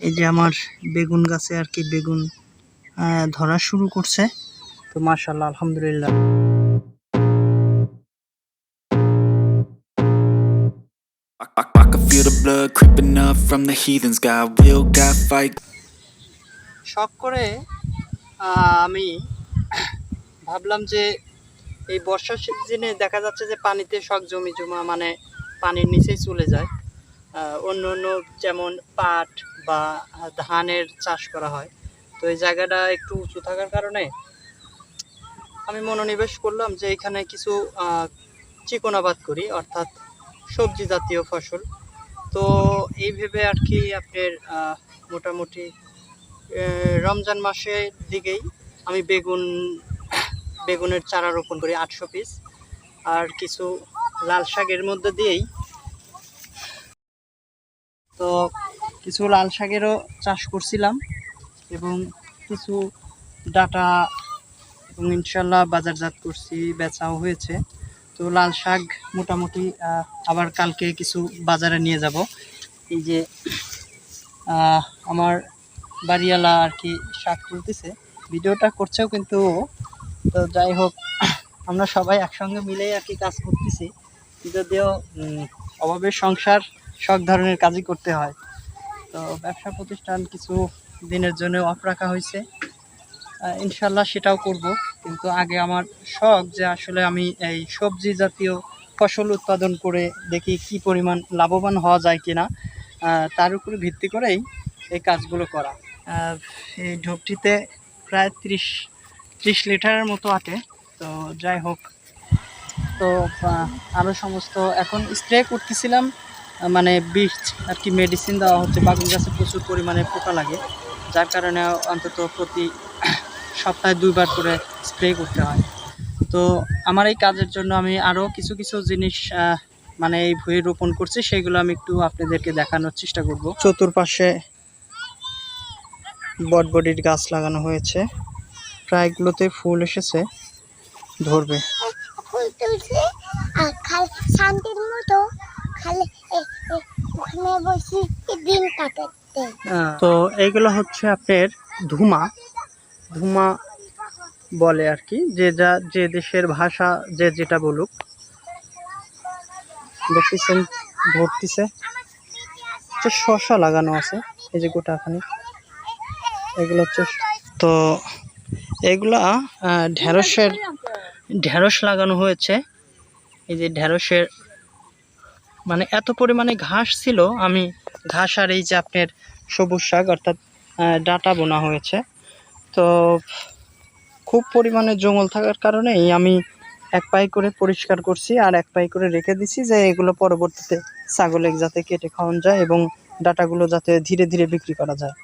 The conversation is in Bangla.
এই যে আমার বেগুন গাছে আর কি বেগুন ধরা শুরু করছে। তো মাশাল্লাহ আলহামদুলিল্লাহ. শখ করে আমি ভাবলাম যে এই বর্ষার সিজনে দেখা যাচ্ছে যে পানিতে শখ জমি জমা মানে পানির নিচেই চলে যায়। আহ, অন্য অন্য যেমন পাট বা ধানের চাষ করা হয়। তো এই জায়গাটা একটু উঁচু থাকার কারণে আমি মনোনিবেশ করলাম যে এখানে কিছু চিকনাবাদ করি, অর্থাৎ সবজি জাতীয় ফসল। তো এই ভেবে আর কি আপনার মোটামুটি রমজান মাসের দিকেই আমি বেগুন, বেগুনের চারা রোপণ করি আটশো পিস। আর কিছু লাল শাকের মধ্যে দিয়েই। তো কিছু লাল শাকেরও চাষ করছিলাম এবং কিছু ডাটা এবং ইনশাল্লাহ বাজারজাত করছি, বেচাও হয়েছে। তো লাল শাক মোটামুটি আবার কালকে কিছু বাজারে নিয়ে যাব। এই যে আমার বাড়িওয়ালা আর কি শাক তুলতেছে। ভিডিওটা করছেও কিন্তু তো যাই হোক, আমরা সবাই একসঙ্গে মিলেই আর কি কাজ করতেছি। যদিও অভাবের সংসার সব ধরনের কাজই করতে হয়। তো ব্যবসা প্রতিষ্ঠান কিছু দিনের জন্য অফ রাখা হয়েছে। ইনশাল্লাহ সেটাও করব। কিন্তু আগে আমার শখ যে আসলে আমি এই সবজি জাতীয় ফসল উৎপাদন করে দেখি কি পরিমাণ লাভবান হওয়া যায় কিনা। তার উপরে ভিত্তি করেই এই কাজগুলো করা। এই ঢোপটিতে প্রায় ত্রিশ ত্রিশ লিটারের মতো আটে। তো যাই হোক, তো আরও সমস্ত, এখন স্প্রে করতেছিলাম। মানে বিষ আর কি মেডিসিন দেওয়া হচ্ছে বাগুন গাছে প্রচুর পরিমাণে পোকা লাগে যার কারণে অন্তত প্রতি সপ্তাহে দুইবার করে স্প্রে করতে হয়। তো আমার এই কাজের জন্য আমি আরও কিছু কিছু জিনিস মানে এই ভুঁই রোপণ করছি সেগুলো আমি একটু আপনাদেরকে দেখানোর চেষ্টা করব। চতুর্পাশে বটবডির গাছ লাগানো হয়েছে। প্রায়গুলোতে ফুল এসেছে ধরবে। ফুল তুলছে আর খালি শান্তির মতো ওখানে দিন কাটাতে? তো এইগুলো হচ্ছে আপনার ধুমা। ধুমা বলে আর কি, যে যা, যে দেশের ভাষা, যে যেটা বলুক। দেখতেছেন ধরতেছে। হচ্ছে শশা লাগানো আছে, এই যে গোটাখানি এগুলো হচ্ছে তো এগুলা ঢেঁড়সের, ঢেঁড়স লাগানো হয়েছে। এই যে ঢেঁড়সের মানে এত পরিমাণে ঘাস ছিল, আমি ঘাস আর এই যে আপনার সবুজ শাক অর্থাৎ ডাটা বোনা হয়েছে। তো খুব পরিমাণে জঙ্গল থাকার কারণেই আমি এক পাই করে পরিষ্কার করছি আর এক পাই করে রেখে দিছি যে এগুলো পরবর্তীতে ছাগলের যাতে কেটে খাওয়ানো যায় এবং ডাটাগুলো যাতে ধীরে ধীরে বিক্রি করা যায়।